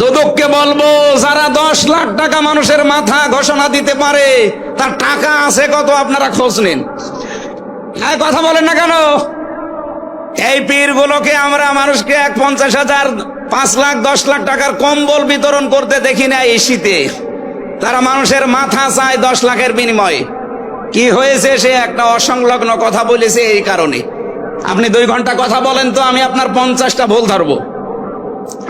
দুদককে বলব, যারা দশ লাখ টাকা মানুষের মাথা ঘোষণা দিতে পারে, তার টাকা আছে কত আপনারা খোঁজ নিন। কথা বলেন না কেন? এই পীর গুলোকে আমরা মানুষকে এক পঞ্চাশ হাজার, পাঁচ লাখ, দশ লাখ টাকার কম্বল বিতরণ করতে দেখি না এই শীতে। তারা মানুষের মাথা চায় দশ লাখের বিনিময়ে। কি হয়েছে সে একটা অসংলগ্ন কথা বলেছে এই কারণে। আপনি দুই ঘণ্টা কথা বলেন তো, আমি আপনার পঞ্চাশটা ভুল ধরবো।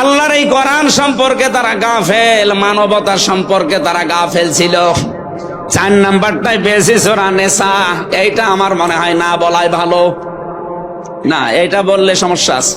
আল্লাহর এই কোরআন সম্পর্কে তারা গা ফেল মানবতা সম্পর্কে তারা গাফেল ছিল। চার নাম্বারটাই বেশি সোরা নেশা এইটা আমার মনে হয় না বলাই ভালো। না এটা বললে সমস্যা আছে।